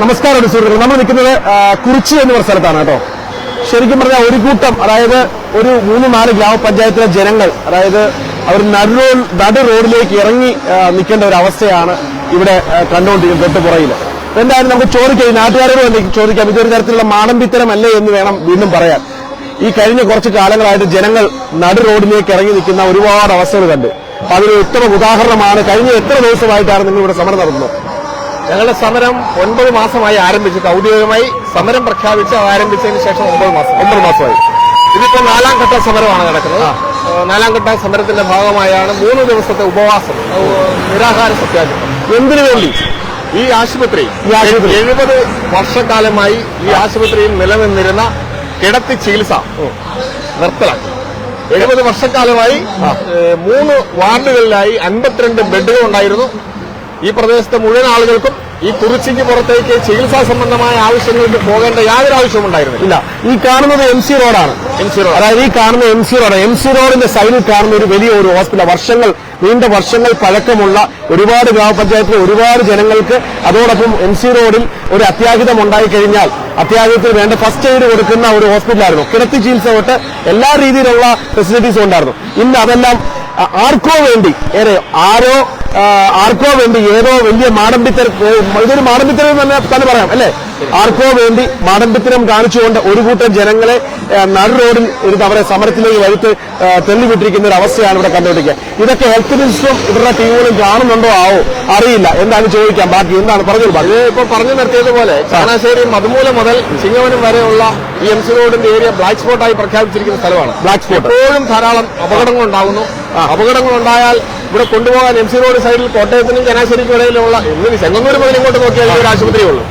നമസ്കാരം സുഹൃത്തുക്കൾ നമ്മൾ നിൽക്കുന്നത് കുറിച്ചി എന്ന് പറഞ്ഞ സ്ഥലത്താണ് കേട്ടോ. ശരിക്കും പറഞ്ഞാൽ ഒരു കൂട്ടം അതായത് ഒരു മൂന്ന് നാല് ഗ്രാമപഞ്ചായത്തിലെ ജനങ്ങൾ അതായത് അവർ നടു നടു റോഡിലേക്ക് ഇറങ്ങി നിൽക്കേണ്ട ഒരു അവസ്ഥയാണ് ഇവിടെ കണ്ടുകൊണ്ടിരിക്കുന്നത് തൊട്ട് പുറയിൽ എന്തായാലും നമുക്ക് ചോദിക്കാം നാട്ടുകാരോട് വേണ്ടി ചോദിക്കാം ഇതൊരു തരത്തിലുള്ള മാടമ്പിത്തരമല്ലേ എന്ന് വേണം വീണ്ടും പറയാൻ. ഈ കഴിഞ്ഞ കുറച്ച് കാലങ്ങളായിട്ട് ജനങ്ങൾ നടു റോഡിലേക്ക് ഇറങ്ങി നിൽക്കുന്ന ഒരുപാട് അവസ്ഥകൾ കണ്ടു. അതിന് ഉത്തമ ഉദാഹരണമാണ് കഴിഞ്ഞ എത്ര ദിവസമായിട്ടാണ് നിങ്ങൾ ഇവിടെ സമരം നടത്തുന്നത്? ഞങ്ങളുടെ സമരം ഒൻപത് മാസമായി ആരംഭിച്ചിട്ട് ഔദ്യോഗികമായി സമരം പ്രഖ്യാപിച്ച് ആരംഭിച്ചതിന് ശേഷം ഒമ്പത് മാസം. ഒമ്പത് മാസമായി. ഇതിപ്പോ നാലാം ഘട്ട സമരമാണ് നടക്കുന്നത്. നാലാം ഘട്ട സമരത്തിന്റെ ഭാഗമായാണ് മൂന്ന് ദിവസത്തെ ഉപവാസം നിരാഹാര സത്യാഗ്രഹം. എന്തിനു വേണ്ടി? ഈ ആശുപത്രി. ഈ ആശുപത്രി. എഴുപത് വർഷക്കാലമായി ഈ ആശുപത്രിയിൽ നിലനിന്നിരുന്ന കിടത്തി ചികിത്സ നിർത്തലാക്കി. എഴുപത് വർഷക്കാലമായി മൂന്ന് വാർഡുകളിലായി അൻപത്തിരണ്ട് ബെഡുകൾ ഉണ്ടായിരുന്നു. ഈ പ്രദേശത്തെ മുഴുവൻ ആളുകൾക്കും ഈ കുറിച്ചിക്ക് പുറത്തേക്ക് ചികിത്സാ സംബന്ധമായ ആവശ്യങ്ങൾക്ക് പോകേണ്ട യാതൊരു ആവശ്യവും ഉണ്ടായിരുന്നില്ല. ഇല്ല. ഈ കാണുന്നത് എം സി റോഡാണ് എം സി റോഡ്. അതായത് ഈ കാണുന്ന M C road M C റോഡിന്റെ സൈഡിൽ കാണുന്ന ഒരു വലിയ ഒരു ഹോസ്പിറ്റൽ വർഷങ്ങൾ നീണ്ട വർഷങ്ങൾ പഴക്കമുള്ള ഒരുപാട് ഗ്രാമപഞ്ചായത്തിലെ ഒരുപാട് ജനങ്ങൾക്ക് അതോടൊപ്പം എം സി റോഡിൽ ഒരു അത്യാഹിതം ഉണ്ടായി കഴിഞ്ഞാൽ അത്യാഹിതത്തിന് വേണ്ട ഫസ്റ്റ് എയ്ഡ് കൊടുക്കുന്ന ഒരു ഹോസ്പിറ്റലായിരുന്നു കിടത്തി ചികിത്സ തൊട്ട് എല്ലാ രീതിയിലുള്ള ഫെസിലിറ്റീസും ഉണ്ടായിരുന്നു. ഇന്ന് അതെല്ലാം ആർക്കോ വേണ്ടി ഏറെ ആരോ ആർക്കോ വേണ്ടി ഏതോ വലിയ മാടമ്പിത്തരം ഇതൊരു മാടമ്പിത്തരം എന്ന് തന്നെ തന്നെ പറയാം അല്ലേ? ആർക്കോ വേണ്ടി മാടമ്പിത്തരം കാണിച്ചുകൊണ്ട് ഒരു കൂട്ടം ജനങ്ങളെ നടു റോഡിൽ ഒരു അവരെ സമരത്തിലേക്ക് വരുത്ത് ആ, തെള്ളിവിട്ടിരിക്കുന്ന ഒരു അവസ്ഥയാണ് ഇവിടെ കണ്ടുപിടിക്കുക. ഇതൊക്കെ ഹെൽത്ത് മിനിസ്റ്ററും ഇവരുടെ ടീമുകളും കാണുന്നുണ്ടോ? ആവോ? അറിയില്ല. എന്താണ് ചോദിക്കാം ബാക്കി എന്താണ്? പറഞ്ഞു ഇത് ഇപ്പൊ പറഞ്ഞു നിർത്തിയതുപോലെ ചങ്ങനാശ്ശേരി മതുമൂല മുതൽ ചിങ്ങവനം വരെയുള്ള ഈ എം സി റോഡിന്റെ ഏരിയ ബ്ലാക്ക് സ്പോട്ടായി പ്രഖ്യാപിച്ചിരിക്കുന്ന സ്ഥലമാണ്. ബ്ലാക്ക് സ്പോട്ട് എപ്പോഴും ധാരാളം അപകടങ്ങൾ ഉണ്ടാകുന്നു അപകടങ്ങൾ ഉണ്ടായാൽ ഇവിടെ കൊണ്ടുപോകാൻ എം സി റോഡ് സൈഡിൽ കോട്ടയത്തിനും ചനാശ്ശേരിക്കും ഇടയിലുള്ള എന്തിന് ചെങ്ങന്നൂർ മുതൽ ഇങ്ങോട്ട് നോക്കിയാൽ ഒരു ആശുപത്രിയുള്ളൂ.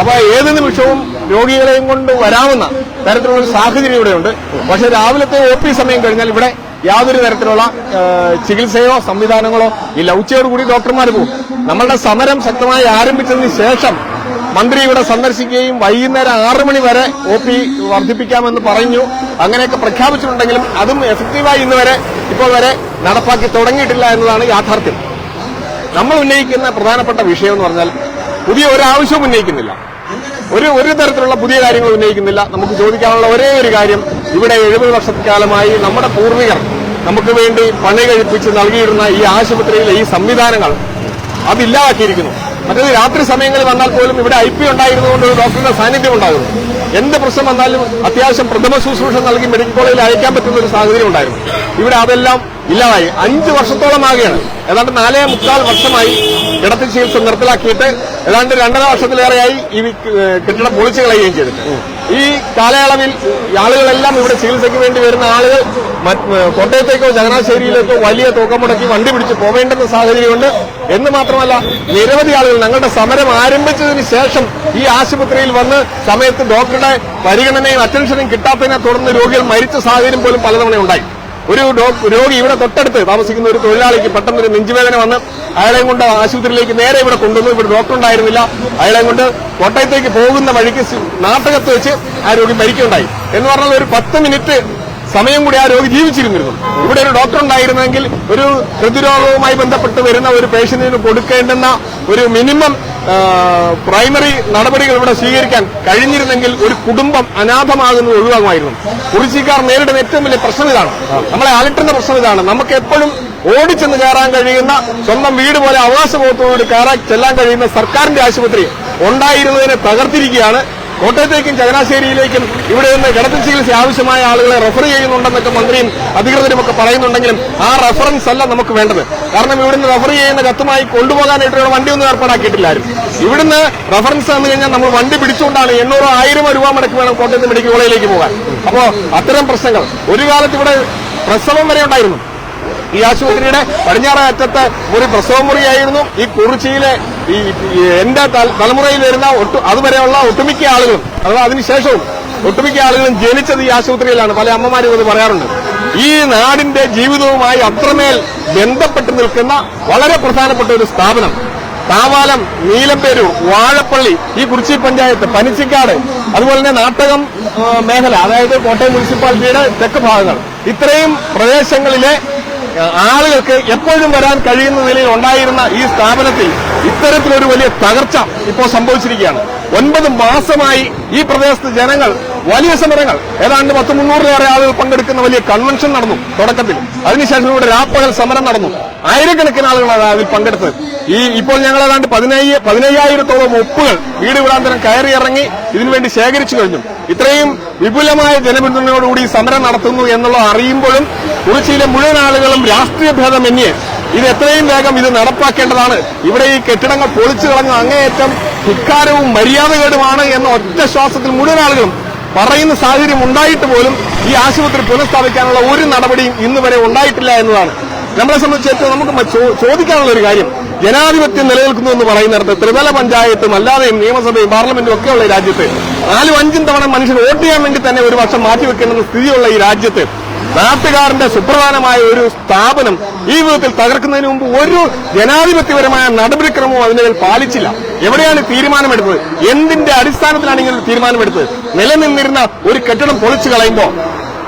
അപ്പൊ ഏത് നിമിഷവും രോഗികളെയും കൊണ്ട് വരാവുന്ന തരത്തിലുള്ള ഒരു സാഹചര്യം ഇവിടെയുണ്ട്. പക്ഷെ രാവിലത്തെ ഒ പി സമയം കഴിഞ്ഞാൽ ഇവിടെ യാതൊരു തരത്തിലുള്ള ചികിത്സയോ സംവിധാനങ്ങളോ ഇല്ല. ഉച്ചയോടുകൂടി ഡോക്ടർമാർ പോകും. നമ്മളുടെ സമരം ശക്തമായി ആരംഭിച്ചതിന് ശേഷം മന്ത്രി ഇവിടെ സന്ദർശിക്കുകയും വൈകുന്നേരം ആറ് മണി വരെ ഒ പി വർദ്ധിപ്പിക്കാമെന്ന് പറഞ്ഞു. അങ്ങനെയൊക്കെ പ്രഖ്യാപിച്ചിട്ടുണ്ടെങ്കിലും അതും എഫക്റ്റീവായി ഇന്ന് വരെ ഇപ്പോൾ വരെ നടപ്പാക്കി തുടങ്ങിയിട്ടില്ല എന്നതാണ് യാഥാർത്ഥ്യം. നമ്മൾ ഉന്നയിക്കുന്ന പ്രധാനപ്പെട്ട വിഷയം എന്ന് പറഞ്ഞാൽ പുതിയ ഒരു ആവശ്യവും ഉന്നയിക്കുന്നില്ല. ഒരു ഒരു തരത്തിലുള്ള പുതിയ കാര്യങ്ങൾ ഉന്നയിക്കുന്നില്ല. നമുക്ക് ചോദിക്കാനുള്ള ഒരേ ഒരു കാര്യം ഇവിടെ എഴുപത് വർഷക്കാലമായി നമ്മുടെ പൂർവികർ നമുക്ക് വേണ്ടി പണി കഴിപ്പിച്ച് നൽകിയിരുന്ന ഈ ആശുപത്രിയിലെ ഈ സംവിധാനങ്ങൾ അതില്ലാതാക്കിയിരിക്കുന്നു മറ്റേത് രാത്രി സമയങ്ങളിൽ വന്നാൽ പോലും ഇവിടെ ഐ പി ഉണ്ടായിരുന്നുകൊണ്ട് ഡോക്ടറുടെ സാന്നിധ്യം ഉണ്ടായിരുന്നു എന്ത് പ്രശ്നം വന്നാലും അത്യാവശ്യം പ്രഥമ ശുശ്രൂഷ നൽകി മെഡിക്കൽ കോളേജിൽ അയക്കാൻ പറ്റുന്ന ഒരു സാഹചര്യം ഉണ്ടായിരുന്നു. ഇവിടെ അതെല്ലാം ഇല്ലാതായി അഞ്ച് വർഷത്തോളമാകുകയാണ് ഏതാണ്ട് നാലേ മുക്കാൽ വർഷമായി കിടത്തി ചികിത്സ നിർത്തലാക്കിയിട്ട് ഏതാണ്ട് രണ്ടര വർഷത്തിലേറെയായി ഈ കെട്ടിടം പൊളിച്ചു കളയുകയും ചെയ്തിട്ട്. ഈ കാലയളവിൽ ആളുകളെല്ലാം ഇവിടെ ചികിത്സയ്ക്ക് വേണ്ടി വരുന്ന ആളുകൾ കോട്ടയത്തേക്കോ ചങ്ങനാശ്ശേരിയിലേക്കോ വലിയ തുക മുടക്കി വണ്ടി പിടിച്ച് പോവേണ്ടെന്ന സാഹചര്യമുണ്ട്. എന്ന് മാത്രമല്ല നിരവധി ആളുകൾ ഞങ്ങളുടെ സമരം ആരംഭിച്ചതിന് ശേഷം ഈ ആശുപത്രിയിൽ വന്ന് സമയത്ത് ഡോക്ടറുടെ പരിഗണനയും അറ്റൻഷനും കിട്ടാത്തതിനെ തുടർന്ന് രോഗികൾ മരിച്ച സാഹചര്യം പോലും പലതവണ ഉണ്ടായി. ഒരു രോഗി ഇവിടെ തൊട്ടടുത്ത് താമസിക്കുന്ന ഒരു തൊഴിലാളിക്ക് പെട്ടെന്ന് ഒരു നെഞ്ചുവേദന വന്ന് അയാളെയും കൊണ്ട് ആശുപത്രിയിലേക്ക് നേരെ ഇവിടെ കൊണ്ടുവന്നു. ഇവിടെ ഡോക്ടർ ഉണ്ടായിരുന്നില്ല. അയാളെയും കൊണ്ട് കോട്ടയത്തേക്ക് പോകുന്ന വഴിക്ക് നാട്ടകത്ത് വെച്ച് ആ രോഗി മരിക്കുണ്ടായി എന്ന് പറഞ്ഞാൽ ഒരു പത്ത് മിനിറ്റ് സമയം കൂടി ആ രോഗി ജീവിച്ചിരുന്നിരുന്നു. ഇവിടെ ഒരു ഡോക്ടർ ഉണ്ടായിരുന്നെങ്കിൽ ഒരു ഹൃദ്രോഗവുമായി ബന്ധപ്പെട്ട് വരുന്ന ഒരു പേഷ്യന്റിന് കൊടുക്കേണ്ടുന്ന ഒരു മിനിമം പ്രൈമറി നടപടികൾ ഇവിടെ സ്വീകരിക്കാൻ കഴിഞ്ഞിരുന്നെങ്കിൽ ഒരു കുടുംബം അനാഥമാകുന്നത് ഒഴിവാകുമായിരുന്നു. കുറിച്ചിക്കാർ നേരിടുന്ന ഏറ്റവും വലിയ പ്രശ്നം ഇതാണ്. നമ്മളെ അലട്ടുന്ന പ്രശ്നം ഇതാണ്. നമുക്ക് എപ്പോഴും ഓടിച്ചെന്ന് കയറാൻ കഴിയുന്ന സ്വന്തം വീട് പോലെ അവകാശബോധത്തോട് കയറാൻ ചെല്ലാൻ കഴിയുന്ന സർക്കാരിന്റെ ആശുപത്രി ഉണ്ടായിരുന്നതിനെ തകർത്തിരിക്കുകയാണ് കോട്ടയത്തേക്കും ചങ്ങനാശ്ശേരിയിലേക്കും ഇവിടെ നിന്ന് കിടത്തി ചികിത്സ ആവശ്യമായ ആളുകളെ റെഫർ ചെയ്യുന്നുണ്ടെന്നൊക്കെ മന്ത്രിയും അധികൃതരും ഒക്കെ പറയുന്നുണ്ടെങ്കിലും ആ റെഫറൻസ് അല്ല നമുക്ക് വേണ്ടത്. കാരണം ഇവിടുന്ന് റെഫർ ചെയ്യുന്ന കത്തുമായി കൊണ്ടുപോകാനായിട്ടുള്ള വണ്ടിയൊന്നും ഏർപ്പാടാക്കിയിട്ടില്ല ആരും ഇവിടുന്ന് റെഫറൻസ് തന്നു കഴിഞ്ഞാൽ നമ്മൾ വണ്ടി പിടിച്ചുകൊണ്ടാണ് എണ്ണൂറോ ആയിരമോ രൂപ മുടക്കി വേണം കോട്ടയത്ത് മെഡിക്കൽ കോളേജിലേക്ക് പോകാൻ. അപ്പോൾ അത്തരം പ്രശ്നങ്ങൾ. ഒരു കാലത്ത് ഇവിടെ പ്രസവം വരെ ഉണ്ടായിരുന്നു. ഈ ആശുപത്രിയുടെ പടിഞ്ഞാറ അറ്റത്ത് പ്രസവ മുറിയായിരുന്നു. ഈ കുറിച്ചിയിലെ ഈ എന്റെ തലമുറയിൽ വരുന്ന ഒട്ടു അതുവരെയുള്ള ഒട്ടുമിക്ക ആളുകളും അഥവാ അതിനുശേഷവും ഒട്ടുമിക്ക ആളുകളും ജനിച്ചത് ഈ ആശുപത്രിയിലാണ്. പല അമ്മമാരും അത് പറയാറുണ്ട്. ഈ നാടിന്റെ ജീവിതവുമായി അത്രമേൽ ബന്ധപ്പെട്ട് നിൽക്കുന്ന വളരെ പ്രധാനപ്പെട്ട ഒരു സ്ഥാപനം താവാലം നീലപ്പേരൂർ വാഴപ്പള്ളി ഈ കുറിച്ചി പഞ്ചായത്ത് പനിച്ചിക്കാട് അതുപോലെ തന്നെ നാട്ടകം മേഖല അതായത് കോട്ടയം മുനിസിപ്പാലിറ്റിയുടെ തെക്ക് ഭാഗങ്ങൾ. ഇത്രയും പ്രദേശങ്ങളിലെ ആളുകൾക്ക് എപ്പോഴും വരാൻ കഴിയുന്ന നിലയിൽ ഉണ്ടായിരുന്ന ഈ സ്ഥാപനത്തിൽ ഇത്തരത്തിലൊരു വലിയ തകർച്ച ഇപ്പോൾ സംഭവിച്ചിരിക്കുകയാണ്. ഒൻപത് മാസമായി ഈ പ്രദേശത്ത് ജനങ്ങൾ വലിയ സമരങ്ങൾ ഏതാണ്ട് പത്ത് മുന്നൂറിലേറെ ആളുകൾ പങ്കെടുക്കുന്ന വലിയ കൺവെൻഷൻ നടന്നു തുടക്കത്തിൽ. അതിനുശേഷം ഇവിടെ രാപ്പകൽ സമരം നടന്നു. ആയിരക്കണക്കിന് ആളുകളാണ് അതിൽ പങ്കെടുത്തത്. ഈ ഇപ്പോൾ ഞങ്ങൾ ഏതാണ്ട് പതിനയ്യ പതിനയ്യായിരത്തോളം ഒപ്പുകൾ വീട് വിടാന്തരം കയറി ഇറങ്ങി ഇതിനുവേണ്ടി ശേഖരിച്ചു കഴിഞ്ഞു. ഇത്രയും വിപുലമായ ജനപിന്തുണയോടുകൂടി സമരം നടത്തുന്നു എന്നുള്ളത് അറിയുമ്പോഴും കുറിച്ചിയിലെ മുഴുവൻ ആളുകളും രാഷ്ട്രീയ ഭേദമന്യേ ഇത് എത്രയും വേഗം ഇത് നടപ്പാക്കേണ്ടതാണ്. ഇവിടെ ഈ കെട്ടിടങ്ങൾ പൊളിച്ചു കളഞ്ഞ അങ്ങേയറ്റം ധിക്കാരവും മര്യാദകേടുമാണ് എന്ന ഒറ്റ ശ്വാസത്തിൽ മുഴുവൻ ആളുകളും പറയുന്ന സാഹചര്യം ഉണ്ടായിട്ട് പോലും ഈ ആശുപത്രി പുനഃസ്ഥാപിക്കാനുള്ള ഒരു നടപടിയും ഇന്ന് വരെ ഉണ്ടായിട്ടില്ല എന്നതാണ്. നമ്മളെ സംബന്ധിച്ചിടത്തോളം നമുക്ക് ചോദിക്കാനുള്ള ഒരു കാര്യം. ജനാധിപത്യം നിലനിൽക്കുന്നു എന്ന് പറയുന്നിടത്ത് ത്രിതല പഞ്ചായത്തും അല്ലാതെയും നിയമസഭയും പാർലമെന്റും ഒക്കെയുള്ള ഈ രാജ്യത്ത് നാലും അഞ്ചും തവണ മനുഷ്യർ വോട്ട് ചെയ്യാൻ വേണ്ടി തന്നെ ഒരു വർഷം മാറ്റിവെക്കേണ്ടുന്ന സ്ഥിതിയുള്ള ഈ രാജ്യത്ത് നാട്ടുകാരന്റെ സുപ്രധാനമായ ഒരു സ്ഥാപനം ഈ വിധത്തിൽ തകർക്കുന്നതിന് മുമ്പ് ഒരു ജനാധിപത്യപരമായ നടപടിക്രമവും അതിന്റെ മേൽ പാലിച്ചില്ല. എവിടെയാണ് തീരുമാനമെടുത്തത്? എന്തിന്റെ അടിസ്ഥാനത്തിലാണ് ഇങ്ങനെ തീരുമാനമെടുത്തത്? നിലനിന്നിരുന്ന ഒരു കെട്ടിടം പൊളിച്ചു കളയുമ്പോൾ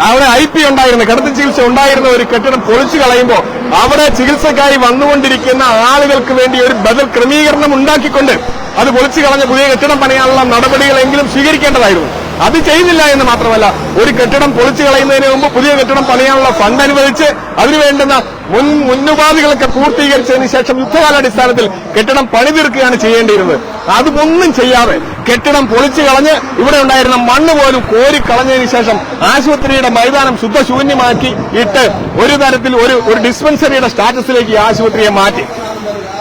അവിടെ ഐ പി ഉണ്ടായിരുന്ന കിടത്തി ചികിത്സ ഉണ്ടായിരുന്ന ഒരു കെട്ടിടം പൊളിച്ചു കളയുമ്പോൾ അവിടെ ചികിത്സക്കായി വന്നുകൊണ്ടിരിക്കുന്ന ആളുകൾക്ക് വേണ്ടി ഒരു ബദൽ ക്രമീകരണം ഉണ്ടാക്കിക്കൊണ്ട് അത് പൊളിച്ചു കളഞ്ഞ പുതിയ കെട്ടിടം പണിയാനുള്ള നടപടികളെങ്കിലും സ്വീകരിക്കേണ്ടതായിരുന്നു. അത് ചെയ്യുന്നില്ല എന്ന് മാത്രമല്ല ഒരു കെട്ടിടം പൊളിച്ചു കളയുന്നതിന് മുമ്പ് പുതിയ കെട്ടിടം പണിയാനുള്ള ഫണ്ട് അനുവദിച്ച് അതിനുവേണ്ടുന്ന മുൻ മുന്നുപാധികളൊക്കെ പൂർത്തീകരിച്ചതിന് ശേഷം യുദ്ധകാലാടിസ്ഥാനത്തിൽ കെട്ടിടം പണിതീർക്കുകയാണ് ചെയ്യേണ്ടിയിരുന്നത്. അതൊന്നും ചെയ്യാതെ കെട്ടിടം പൊളിച്ചു കളഞ്ഞ് ഇവിടെ ഉണ്ടായിരുന്ന മണ്ണ് പോലും കോരി കളഞ്ഞതിന് ശേഷം ആശുപത്രിയുടെ മൈതാനം ശുദ്ധശൂന്യമാക്കി ഇട്ട് ഒരു തരത്തിൽ ഒരു ഒരു ഡിസ്പെൻസറിയുടെ സ്റ്റാറ്റസിലേക്ക് ആശുപത്രിയെ മാറ്റി.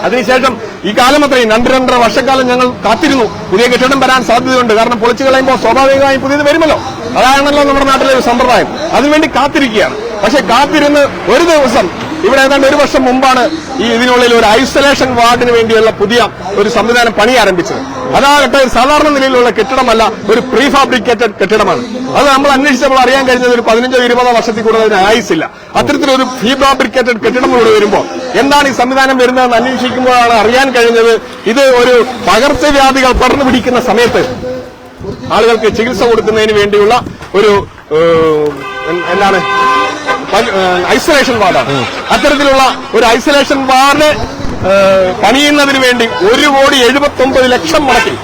അതിനുശേഷം ഈ കാലം അത്രയും. രണ്ട് രണ്ടര വർഷക്കാലം ഞങ്ങൾ കാത്തിരുന്നു. പുതിയ കെട്ടിടം വരാൻ സാധ്യതയുണ്ട്. കാരണം പൊളിച്ചു കളയുമ്പോൾ സ്വാഭാവികമായും പുതിയത് വരുമല്ലോ. അതാണല്ലോ നമ്മുടെ നാട്ടിലെ ഒരു സമ്പ്രദായം. അതിനുവേണ്ടി കാത്തിരിക്കുകയാണ്. പക്ഷെ കാത്തിരുന്ന് ഒരു ദിവസം ഇവിടെ ഏതാണ്ട് ഒരു വർഷം മുമ്പാണ് ഈ ഇതിനുള്ളിൽ ഒരു ഐസൊലേഷൻ വാർഡിന് വേണ്ടിയുള്ള പുതിയ ഒരു സംവിധാനം പണി ആരംഭിച്ചത്. അതാകട്ടെ സാധാരണ നിലയിലുള്ള കെട്ടിടമല്ല ഒരു പ്രീ ഫാബ്രിക്കേറ്റഡ് കെട്ടിടമാണ്. അത് നമ്മൾ അന്വേഷിച്ച് നമ്മൾ അറിയാൻ കഴിഞ്ഞത് ഒരു പതിനഞ്ചോ ഇരുപതോ വർഷത്തിൽ കൂടുതൽ അതിന് ആയുസില്ല അത്തരത്തിലൊരു കെട്ടിടം കൂടെ വരുമ്പോൾ എന്താണ് ഈ സംവിധാനം വരുന്നതെന്ന് അന്വേഷിക്കുമ്പോഴാണ് അറിയാൻ കഴിഞ്ഞത്. ഇത് ഒരു പകർച്ചവ്യാധികൾ പടർന്നു പിടിക്കുന്ന സമയത്ത് ആളുകൾക്ക് ചികിത്സ കൊടുക്കുന്നതിന് വേണ്ടിയുള്ള ഒരു എന്താണ്? ഐസൊലേഷൻ വാർഡാണ്. അത്തരത്തിലുള്ള ഒരു ഐസൊലേഷൻ വാർഡ് പണിയുന്നതിന് വേണ്ടി ഒരു കോടി എഴുപത്തി ലക്ഷം മുടക്കി.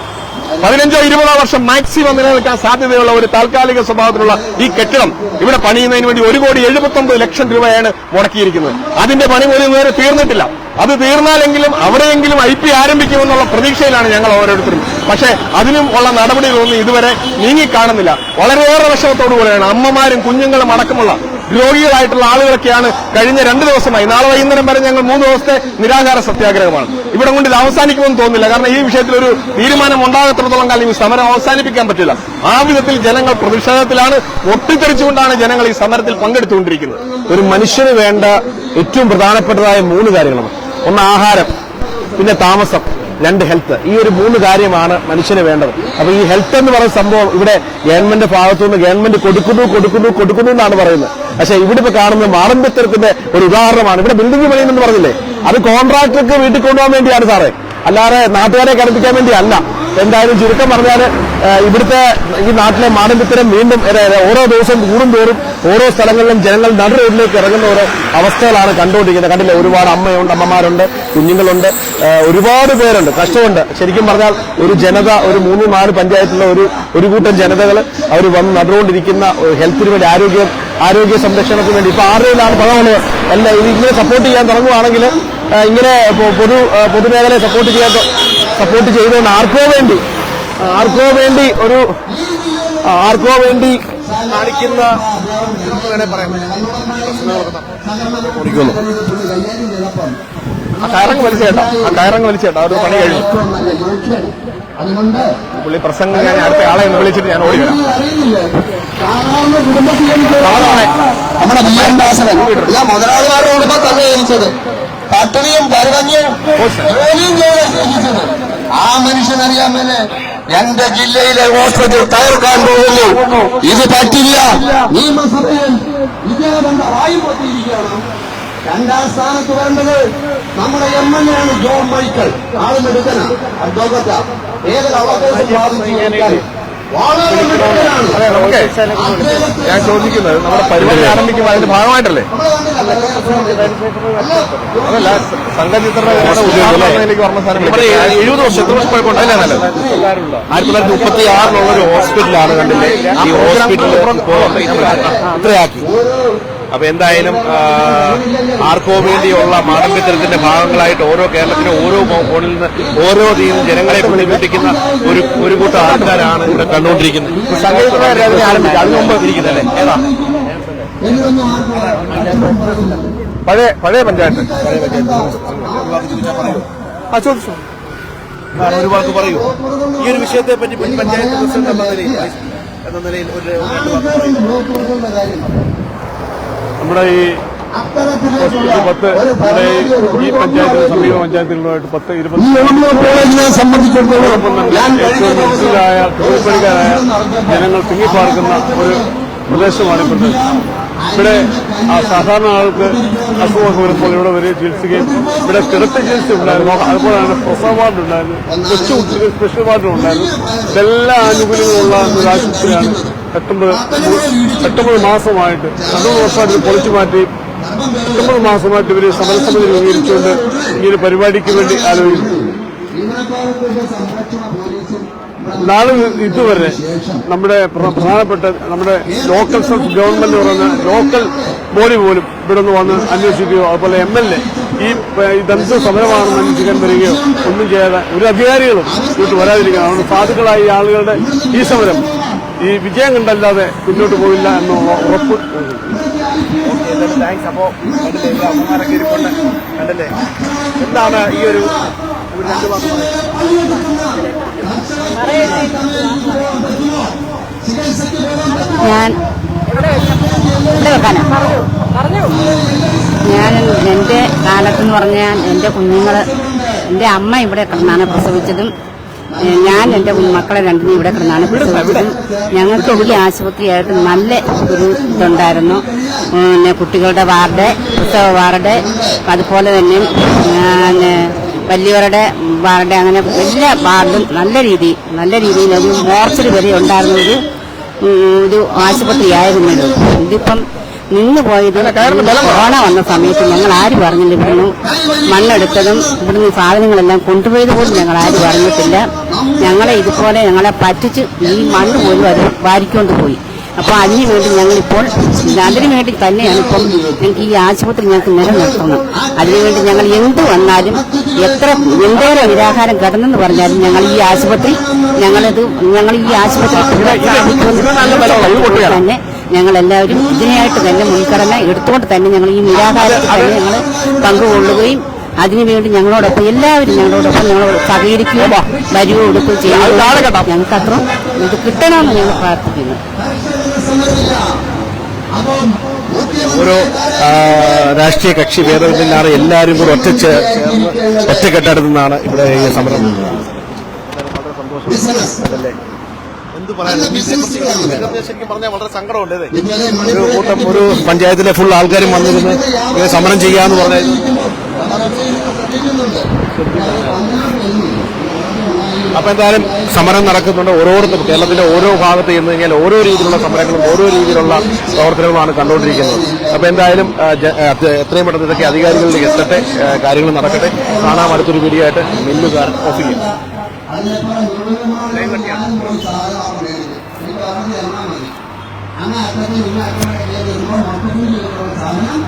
പതിനഞ്ചോ ഇരുപതോ വർഷം മാക്സിമം നിലനിൽക്കാൻ സാധ്യതയുള്ള ഒരു താൽക്കാലിക സ്വഭാവത്തിലുള്ള ഈ കെട്ടിടം ഇവിടെ പണിയുന്നതിന് വേണ്ടി ഒരു കോടി എഴുപത്തൊമ്പത് ലക്ഷം രൂപയാണ് മുടക്കിയിരിക്കുന്നത്. അതിന്റെ പണി പോലും നേരെ തീർന്നിട്ടില്ല. അത് തീർന്നാലെങ്കിലും അവിടെയെങ്കിലും ഐ പി ആരംഭിക്കുമെന്നുള്ള പ്രതീക്ഷയിലാണ് ഞങ്ങൾ ഓരോരുത്തരും. പക്ഷേ അതിനും ഉള്ള നടപടികളൊന്നും ഇതുവരെ നീങ്ങിക്കാണുന്നില്ല. വളരെയേറെ വിഷമത്തോടു കൂടെയാണ് അമ്മമാരും കുഞ്ഞുങ്ങളും അടക്കമുള്ള രോഗികളായിട്ടുള്ള ആളുകളൊക്കെയാണ് കഴിഞ്ഞ രണ്ട് ദിവസമായി. നാളെ വൈകുന്നേരം വരെ ഞങ്ങൾ മൂന്ന് ദിവസത്തെ നിരാഹാര സത്യാഗ്രഹമാണ്. ഇവിടെ കൊണ്ട് ഇത് അവസാനിക്കുമെന്ന് തോന്നുന്നില്ല. കാരണം ഈ വിഷയത്തിൽ ഒരു തീരുമാനം ഉണ്ടാകത്തിടത്തോളം കാലം ഈ സമരം അവസാനിപ്പിക്കാൻ പറ്റില്ല. ആ വിധത്തിൽ ജനങ്ങൾ പ്രതിഷേധത്തിലാണ് ഒട്ടിത്തെറിച്ചുകൊണ്ടാണ് ജനങ്ങൾ ഈ സമരത്തിൽ പങ്കെടുത്തുകൊണ്ടിരിക്കുന്നത്. ഒരു മനുഷ്യന് വേണ്ട ഏറ്റവും പ്രധാനപ്പെട്ടതായ മൂന്ന് കാര്യങ്ങളാണ്. ഒന്ന് ആഹാരം പിന്നെ താമസം രണ്ട് ഹെൽത്ത്. ഈ ഒരു മൂന്ന് കാര്യമാണ് മനുഷ്യന് വേണ്ടത്. അപ്പൊ ഈ ഹെൽത്ത് എന്ന് പറയുന്ന സംഭവം ഇവിടെ ഗവൺമെന്റ് ഭാഗത്തുനിന്ന് ഗവൺമെന്റ് കൊടുക്കുന്നു കൊടുക്കുന്നു കൊടുക്കുന്നു എന്നാണ് പറയുന്നത്. പക്ഷെ ഇവിടെ ഇപ്പൊ കാണുന്ന മാറമ്പിത്തരത്തിന്റെ ഒരു ഉദാഹരണമാണ്. ഇവിടെ ബിൽഡിംഗ് പണിയുന്നെന്ന് പറഞ്ഞില്ലേ? അത് കോൺട്രാക്ടർക്ക് വീട്ടിൽ കൊണ്ടുപോകാൻ വേണ്ടിയാണ് സാറേ. അല്ലാതെ നാട്ടുകാരെ കടപ്പിക്കാൻ വേണ്ടി അല്ല എന്തായാലും ചുരുക്കം പറഞ്ഞാൽ ഇവിടുത്തെ ഈ നാട്ടിലെ മാനവിത്തരം വീണ്ടും ഓരോ ദിവസം കൂടും തോറും ഓരോ സ്ഥലങ്ങളിലും ജനങ്ങൾ നടു റോഡിലേക്ക് ഇറങ്ങുന്ന ഓരോ അവസ്ഥകളാണ് കണ്ടുകൊണ്ടിരിക്കുന്നത്. കണ്ടില്ലേ ഒരുപാട് അമ്മയുണ്ട് അമ്മമാരുണ്ട് കുഞ്ഞുങ്ങളുണ്ട് ഒരുപാട് പേരുണ്ട് കഷ്ടമുണ്ട്. ശരിക്കും പറഞ്ഞാൽ ഒരു ജനത ഒരു മൂന്ന് നാല് പഞ്ചായത്തിലുള്ള ഒരു ഒരു കൂട്ടം ജനതകൾ അവർ വന്ന് നടന്നുകൊണ്ടിരിക്കുന്ന ഹെൽത്തിന് വേണ്ടി ആരോഗ്യം ആരോഗ്യ സംരക്ഷണത്തിന് വേണ്ടി. ഇപ്പൊ ആരുടെയിലാണ് പണമുള്ളത്? അല്ല ഇത് ഇങ്ങനെ സപ്പോർട്ട് ചെയ്യാൻ തുടങ്ങുവാണെങ്കിൽ ഇങ്ങനെ പൊതു പൊതുമേഖലയെ സപ്പോർട്ട് ചെയ്യാൻ സപ്പോർട്ട് ചെയ്തുകൊണ്ട് ആർക്കോ വേണ്ടി ആർക്കോ വേണ്ടി ഒരു ആർക്കോ വേണ്ടി കാണിക്കുന്ന. ഓടിക്കുന്നു. ആ കയറങ്ങ് വലിച്ചേട്ടാ ആ കയറങ്ങ് വലിച്ചേട്ടാ ഒരു പണി കഴിഞ്ഞു. പുള്ളി പ്രസംഗം ഞാൻ അടുത്ത ആളെ ഒന്ന് വിളിച്ചിട്ട് ഞാൻ ഓടി വരാം. അറിയുന്നില്ലേ സാധാരണ നമ്മുടെ ബി എം ദാസനൻ ഞാൻ മുതലാളിമാരുടെ കുടുംബം തന്നെ ജനിച്ചത് പട്ടിണിയും പരുവഞ്ഞും ജോലിയും ചെയ്ത് ആ മനുഷ്യനറിയാൻ മേലെ എന്റെ ജില്ലയിലെ ഹോസ്പിറ്റൽ തകർക്കാൻ പോകുന്നു. ഇത് പറ്റില്ല. നിയമസഭയിൽ വിജയകണ്ഠ വായു പൊത്തിയിരിക്കുകയാണ് രണ്ടാം സ്ഥാനത്ത് വരേണ്ടത് നമ്മുടെ എം എൽ എ ആണ് ജോൺ മൈക്കൽ. ആളും എടുക്കന അഡ്വക്കറ്റ ഏതൊരു അവകാശം ബാധിച്ചു അതെ നമുക്ക് ഞാൻ ചോദിക്കുന്നത് നമ്മുടെ പരിപാടി ആരംഭിക്കുമ്പോൾ അതിന്റെ ഭാഗമായിട്ടല്ലേ? അതല്ല സംഘചിത്രയുടെ എഴുപത് വർഷം എത്ര വർഷം കുഴപ്പമുണ്ടല്ലേ നല്ലത് ആയിരത്തി തൊള്ളായിരത്തി മുപ്പത്തി ആറിലുള്ള ഒരു ഹോസ്പിറ്റലാണ് കണ്ടില്ലേ? ഈ ഹോസ്പിറ്റൽ ഇത്രയാക്കി. അപ്പൊ എന്തായാലും ആർക്കോ വേണ്ടിയുള്ള മാടമ്പിത്തരത്തിന്റെ ഭാഗങ്ങളായിട്ട് ഓരോ കേരളത്തിലെ ഓരോ കോണിൽ നിന്ന് ഓരോ രീതിയിൽ ജനങ്ങളെ ബുദ്ധിമുട്ടിക്കുന്ന ഒരു ഒരു കൂട്ടം ആൾക്കാരാണ് ഇവിടെ കണ്ടുകൊണ്ടിരിക്കുന്നത്. അതിന് മുമ്പ് ഇരിക്കുന്നല്ലേ ഏതാ? പഴയ പഴയ പഞ്ചായത്ത്. ആ ചോദിച്ചു. ഒരു വാക്ക് പറയൂ. ഈ ഒരു വിഷയത്തെ പറ്റി പഞ്ചായത്ത് പ്രസിഡന്റ് എന്ന നിലയിൽ എന്ന നിലയിൽ ഒരു രണ്ട് വാക്ക് പറയൂ നമ്മുടെ ഈ പത്ത് നമ്മുടെ ഈ- പഞ്ചായത്ത് സമീപ പഞ്ചായത്തുകളുമായിട്ട് പത്ത് ഇരുപത് സംബന്ധിച്ചിടത്തോളം തൊഴിൽപ്പണിക്കാരായ ജനങ്ങൾ തിങ്ങിപ്പാർക്കുന്ന ഒരു പ്രദേശമാണ് ഇവിടെ ഇവിടെ ആ സാധാരണ ആൾക്ക് അസുഖമൊക്കെ വരുമ്പോൾ ഇവിടെ വരെ ചികിത്സിക്കുകയും ഇവിടെ കിടത്തി ചികിത്സ ഉണ്ടായിരുന്നു അതുപോലെ തന്നെ പ്രസവ വാർഡ് ഉണ്ടായിരുന്നു കൊച്ചു കുട്ടികൾ സ്പെഷ്യൽ വാർഡ് ഉണ്ടായിരുന്നു ഇതെല്ലാ ആനുകൂല്യങ്ങളുള്ള ഒരു ആശുപത്രിയാണ്. എട്ടൊമ്പത് എട്ടൊമ്പത് മാസമായിട്ട് രണ്ടു വർഷമായിട്ട് പൊളിച്ചു മാറ്റി. എട്ടൊമ്പത് മാസമായിട്ട് ഇവർ സമരസമിതി രൂപീകരിച്ചുകൊണ്ട് ഈ പരിപാടിക്ക് വേണ്ടി ആലോചിച്ചു നാളെ ഇതുവരെ നമ്മുടെ പ്ര- പ്രധാനപ്പെട്ട നമ്മുടെ ലോക്കൽ സെൽഫ് ഗവൺമെന്റ് പറയുന്ന ലോക്കൽ ബോഡി പോലും ഇവിടെ നിന്ന് വന്ന് അന്വേഷിക്കുകയോ അതുപോലെ എം എൽ എ ഈ ഇതെന്ത് സമരമാണെന്ന് അന്വേഷിക്കാൻ വരികയോ ഒന്നും ചെയ്യാതെ ഒരു അധികാരികളും ഇങ്ങോട്ട് വരാതിരിക്കണം അതുകൊണ്ട് സാധുക്കളായ ആളുകളുടെ ഈ സമരം ഈ വിജയം കണ്ടല്ലാതെ മുന്നോട്ട് പോയില്ല എന്നുള്ള ഉറപ്പ്. താങ്ക്സ് കണ്ടില്ലേ അമ്മമാരൊക്കെ ഇരിപ്പുണ്ട് കണ്ടില്ലേ എന്താണ് ഈ ഒരു രണ്ട്. ഞാൻ ഞാൻ എന്റെ കാലത്തെന്ന് പറഞ്ഞാൽ എന്റെ കുഞ്ഞുങ്ങൾ എന്റെ അമ്മ ഇവിടെ കിടന്നാണ് പ്രസവിച്ചതും ഞാൻ എന്റെ മക്കളെ രണ്ടിനും ഇവിടെ കിടന്നാണ് പ്രസവിച്ചതും. ഞങ്ങൾക്ക് ഈ ആശുപത്രിയായിട്ട് നല്ല ഒരു ഇതുണ്ടായിരുന്നു. പിന്നെ കുട്ടികളുടെ വാർഡ് പ്രസവ വാർഡ് അതുപോലെ തന്നെ വലിയവരുടെ വാർഡ് അങ്ങനെ എല്ലാ വാർഡും നല്ല രീതി നല്ല രീതിയിൽ ഒരു മോർച്ചറി വരെ ഉണ്ടായിരുന്ന ഒരു ഒരു ആശുപത്രിയായിരുന്നു ഇതിപ്പം നിന്ന് പോയത് കൊറോണ വന്ന സമയത്ത് ഞങ്ങൾ ആര് പറഞ്ഞില്ല ഇവിടുന്ന്? മണ്ണെടുത്തതും ഇവിടുന്ന് സാധനങ്ങളെല്ലാം കൊണ്ടുപോയത് പോലും ഞങ്ങൾ ആര് പറഞ്ഞിട്ടില്ല. ഞങ്ങളെ ഇതുപോലെ ഞങ്ങളെ പറ്റിച്ച് ഈ മണ്ണ് പോലും അത് വാരിക്കൊണ്ട് പോയി. അപ്പോൾ അതിനു വേണ്ടി ഞങ്ങളിപ്പോൾ അതിനു വേണ്ടി തന്നെയാണ് ഇപ്പം ഞങ്ങൾക്ക് ഈ ആശുപത്രി ഞങ്ങൾക്ക് നിലനിർത്തണം അതിനുവേണ്ടി ഞങ്ങൾ എന്ത് വന്നാലും എത്ര എന്തോരം നിരാഹാരം കിടന്നെന്ന് പറഞ്ഞാലും ഞങ്ങൾ ഈ ആശുപത്രി ഞങ്ങളത് ഞങ്ങൾ ഈ ആശുപത്രി തന്നെ ഞങ്ങൾ എല്ലാവരും ഇതിനായിട്ട് തന്നെ മുൻഗണന എടുത്തുകൊണ്ട് തന്നെ ഞങ്ങൾ ഈ നിരാഹാരത്തിൽ തന്നെ ഞങ്ങൾ പങ്കുകൊള്ളുകയും അതിനുവേണ്ടി ഞങ്ങളോടൊപ്പം എല്ലാവരും ഞങ്ങളോടൊപ്പം ഞങ്ങൾ സഹകരിക്കുകയും വരികയും എടുക്കുകയോ ചെയ്യുക ഞങ്ങൾക്ക് അത്ര ഇത് കിട്ടണമെന്ന് ഞങ്ങൾ പ്രാർത്ഥിക്കുന്നു. ഓരോ രാഷ്ട്രീയ കക്ഷി ഭേദമില്ലാതെ എല്ലാവരും കൂടെ ഒറ്റ ഒറ്റക്കെട്ടടുന്നതാണ് ചേർന്ന് ഒറ്റക്കെട്ടടുത്ത് നിന്നാണ് ഇവിടെ ഈ സമരം എന്ത് പറയാൻ ശരിക്കും പറഞ്ഞാൽ വളരെ സങ്കടമുണ്ട് ഇത്. ഒരു കൂട്ടം ഒരു പഞ്ചായത്തിലെ ഫുൾ ആൾക്കാരും വന്നിരുന്ന് ഇത് സമരം ചെയ്യാന്ന് പറഞ്ഞാൽ അപ്പൊ എന്തായാലും സമരം നടക്കുന്നുണ്ട്. ഓരോരുത്തരും കേരളത്തിന്റെ ഓരോ ഭാഗത്ത് ചെന്ന് കഴിഞ്ഞാൽ ഓരോ രീതിയിലുള്ള സമരങ്ങളും ഓരോ രീതിയിലുള്ള പ്രവർത്തനങ്ങളുമാണ് കണ്ടുകൊണ്ടിരിക്കുന്നത്. അപ്പൊ എന്തായാലും എത്രയും പെട്ടെന്ന് ഇതൊക്കെ അധികാരികളിലേക്ക് എത്തട്ടെ കാര്യങ്ങൾ നടക്കട്ടെ. കാണാം അടുത്തൊരു വീഡിയോ ആയിട്ട്. മില്ലുകാരൻ หน้าก็ที่หน้าก็ไม่ได้ยินก็หอมก็ที่ยินก็สาวนะ